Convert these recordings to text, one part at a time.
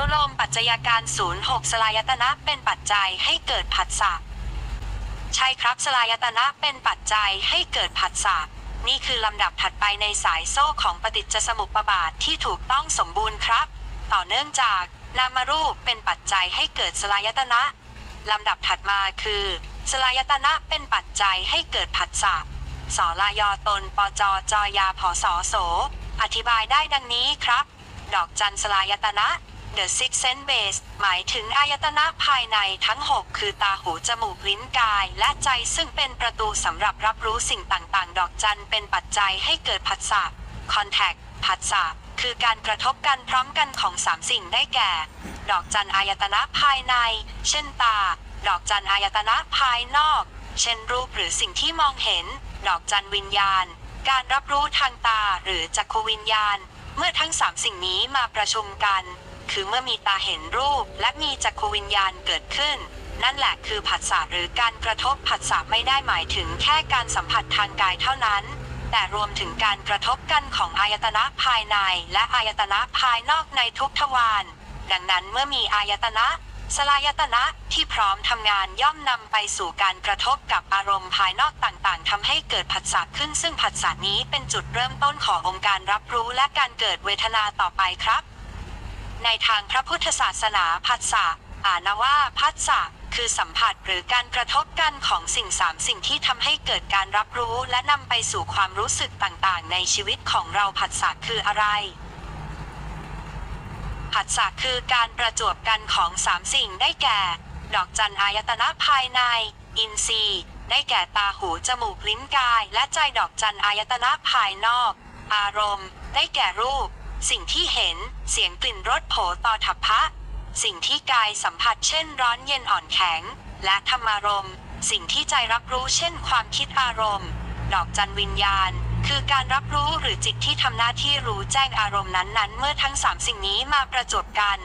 นุโลมปัจจัยการ06สลายตนะเป็นปัจจัยให้เกิดผัสสะใช่ครับสลายตนะเป็นปัจจัยให้เกิดผัสสะนี่คือลำดับถัดไปในสายโซ่ของปฏิจจสมุปบาทที่ถูกต้องสมบูรณ์ครับ ต่อเนื่องจากนามรูปเป็นปัจจัยให้เกิดสลายตนะลำดับถัดมาคือ สลายตนะเป็นปัจจัยให้เกิดผัสสะสลายอตนปจจอยาผอสอโส อธิบายได้ดังนี้ครับ ดอกจันสลายตนะ The Six Sense Base หมายถึงอายตนะภายในทั้ง 6 คือตาหูจมูกลิ้นกาย และใจซึ่งเป็นประตูสำหรับรับรู้สิ่งต่างๆ ดอกจันเป็นปัจจัยให้เกิดผัสสะ Contact ผัสสะคือการกระทบกันพร้อมกันของสามสิ่งได้แก่ ดอกจันอายตนะภายใน เช่นตา ดอกจันอายตนะภายนอก เช่นรูปหรือสิ่งที่มองเห็น ดอกจันวิญญาณ การรับรู้ทางตาหรือจักขวิญญาณ เมื่อทั้งสามสิ่งนี้มาประชุมกัน คือเมื่อมีตาเห็นรูป และมีจักขวิญญาณเกิดขึ้น นั่นแหละคือผัสสะหรือการกระทบผัสสะไม่ได้หมายถึงแค่การสัมผัสทางกายเท่านั้น แต่รวมถึงการกระทบกันของอายตนะภายใน และอายตนะภายนอกในทุกทวารดังนั้นเมื่อมีอายตนะสลายตนะที่พร้อมทำงานย่อมนำไปสู่การกระทบกับอารมณ์ภายนอกต่างๆทำให้เกิดผัสสะขึ้นซึ่งผัสสะนี้เป็นจุดเริ่มต้นขององค์การรับรู้และการเกิดเวทนาต่อไปครับ ในทางพระพุทธศาสนาผัสสะอ่านว่าพัสสะคือสัมผัสหรือการกระทบกันของสิ่งสามสิ่งที่ทำให้เกิดการรับรู้และนำไปสู่ความรู้สึกต่างๆ ในชีวิตของเราผัสสะคืออะไรผัสสะคือการประจวบกันของสามสิ่งได้แก่ ดอกจันอายตนะภายใน อินทรีย์ ได้แก่ตาหูจมูกลิ้นกาย และใจดอกจันอายตนะภายนอก อารมณ์ ได้แก่รูป สิ่งที่เห็น เสียงกลิ่นรสโผตอทัพพะ สิ่งที่กายสัมผัสเช่นร้อนเย็นอ่อนแข็ง และธรรมารมณ์ สิ่งที่ใจรับรู้เช่นความคิดอารมณ์ ดอกจันวิญญาณ คือการรับรู้หรือจิตที่ทำหน้าที่รู้แจ้งอารมณ์นั้นๆ เมื่อทั้งสามสิ่งนี้มาประจวบกัน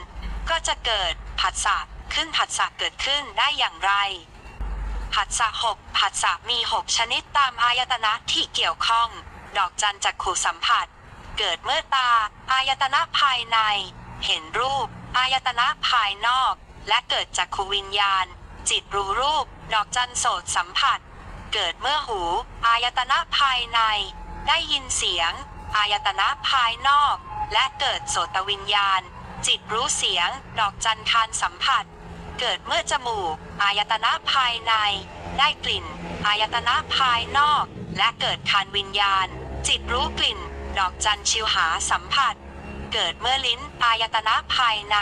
ก็จะเกิดผัสสะขึ้นผัสสะเกิดขึ้นได้อย่างไรผัสสะหกผัสสะมีหกชนิดตามอายตนะที่เกี่ยวข้อง ดอกจันจักขู่สัมผัส เกิดเมื่อตา อายตนะภายใน เห็นรูป อายตนะภายนอก และเกิดจากขูวิญญาณ จิตรู้รูป ดอกจันโสดสัมผัส เกิดเมื่อหู อายตนะภายใน ได้ยินเสียง อายตนะภายนอก และเกิดโสตวิญญาณ จิตรู้เสียง ดอกจันคานสัมผัส เกิดเมื่อจมูก อายตนะภายใน ได้กลิ่น อายตนะภายนอก และเกิดคานวิญญาณ จิตรู้กลิ่น ดอกจันชิวหาสัมผัส เกิดเมื่อลิ้นอายตนะภายใน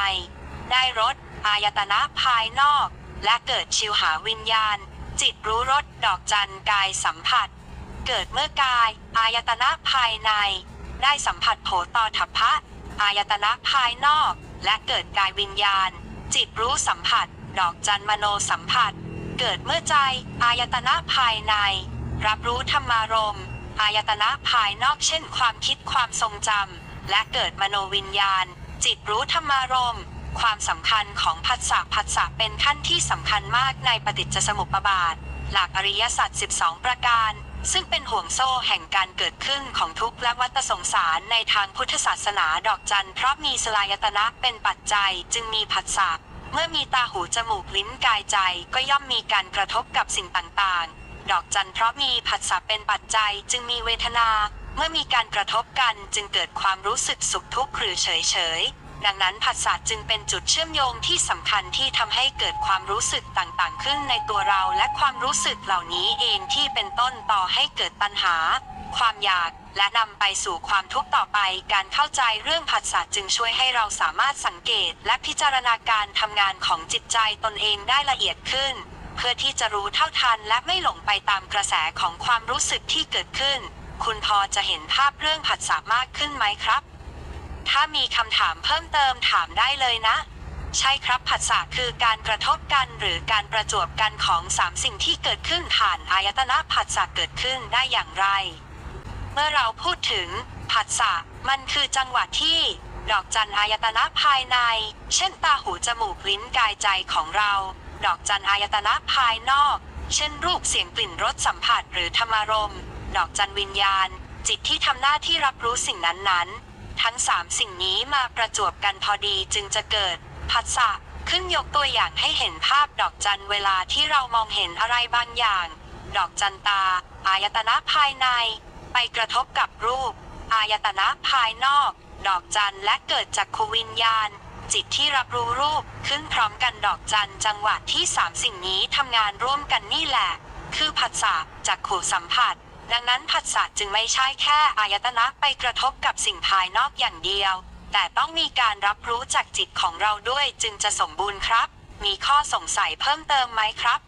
ได้รสอายตนะภายนอก และเกิดชิวหาวิญญาณ จิตรู้รสดอกจันกายสัมผัส เกิดเมื่อกาย อายตนะภายใน ได้สัมผัสโผตอทัพพะอายตนะภายนอก และเกิดกายวิญญาณ จิตรู้สัมผัส ดอกจันมโนสัมผัส เกิดเมื่อใจ อายตนะภายใน รับรู้ธรรมารมณ์ายตนะภายนอกเช่นความคิดความทรงจำและเกิดมโนวิญญาณ จิตรู้ธรรมารมณ์ความสำคัญของผัสสะผัสสะเป็นขั้นที่สำคัญมากในปฏิจจสมุปบาท หลักอริยสัจ12 ประการ ซึ่งเป็นห่วงโซ่แห่งการเกิดขึ้นของทุกข์และวัฏสงสารในทางพุทธศาสนาดอกจันเพราะมีสลายตนะเป็นปัจจัยจึงมีผัสสะเมื่อมีตาหูจมูกลิ้นกายใจก็ย่อมมีการกระทบกับสิ่งต่างๆ ดอกจันเพราะมีผัสสะเป็นปัจจัยจึงมีเวทนา เมื่อมีการกระทบกันจึงเกิดความรู้สึกสุขทุกข์หรือเฉยเฉยๆดังนั้นผัสสะจึงเป็นจุดเชื่อมโยงที่สำคัญที่ทำให้เกิดความรู้สึกต่างๆ ขึ้นในตัวเราและความรู้สึกเหล่านี้เองที่เป็นต้นต่อให้เกิดตัณหา ความอยากและนำไปสู่ความทุกข์ต่อไป การเข้าใจเรื่องผัสสะจึงช่วยให้เราสามารถสังเกต และพิจารณาการทำงานของจิตใจตนเองได้ละเอียดขึ้น เพื่อที่จะรู้เท่าทันและไม่หลงไปตามกระแสของความรู้สึกที่เกิดขึ้น คุณพอจะเห็นภาพเรื่องผัสสะมากขึ้นไหมครับ ถ้ามีคำถามเพิ่มเติมถามได้เลยนะ ใช่ครับผัสสะคือการกระทบกันหรือการประจวบกันของสามสิ่งที่เกิดขึ้นผ่านอายตนะผัสสะเกิดขึ้นได้อย่างไร เมื่อเราพูดถึงผัสสะมันคือจังหวะที่ดอกจันอายตนะภายใน เช่นตาหูจมูกลิ้นกายใจของเรา ดอกจันอายตนะภายนอก เช่นรูปเสียงกลิ่นรสสัมผัสหรือธรรมารมณ์ ดอกจันวิญญาณ จิตที่ทำหน้าที่รับรู้สิ่งนั้นๆ ทั้งสามสิ่งนี้มาประจวบกันพอดีจึงจะเกิดผัสสะขึ้นยกตัวอย่างให้เห็นภาพดอกจันเวลาที่เรามองเห็นอะไรบางอย่าง ดอกจันตา อายตนะภายใน ไปกระทบกับรูป อายตนะภายนอก ดอกจันและเกิดจากขวิญญาณ จิตที่รับรู้รูปขึ้นพร้อมกันดอกจันจังหวะที่สามสิ่งนี้ทำงานร่วมกันนี่แหละ คือผัสสะจากขู่สัมผัส ดังนั้นผัสสะจึงไม่ใช่แค่อายตนะไปกระทบกับสิ่งภายนอกอย่างเดียว แต่ต้องมีการรับรู้จากจิตของเราด้วยจึงจะสมบูรณ์ครับ มีข้อสงสัยเพิ่มเติมไหมครับ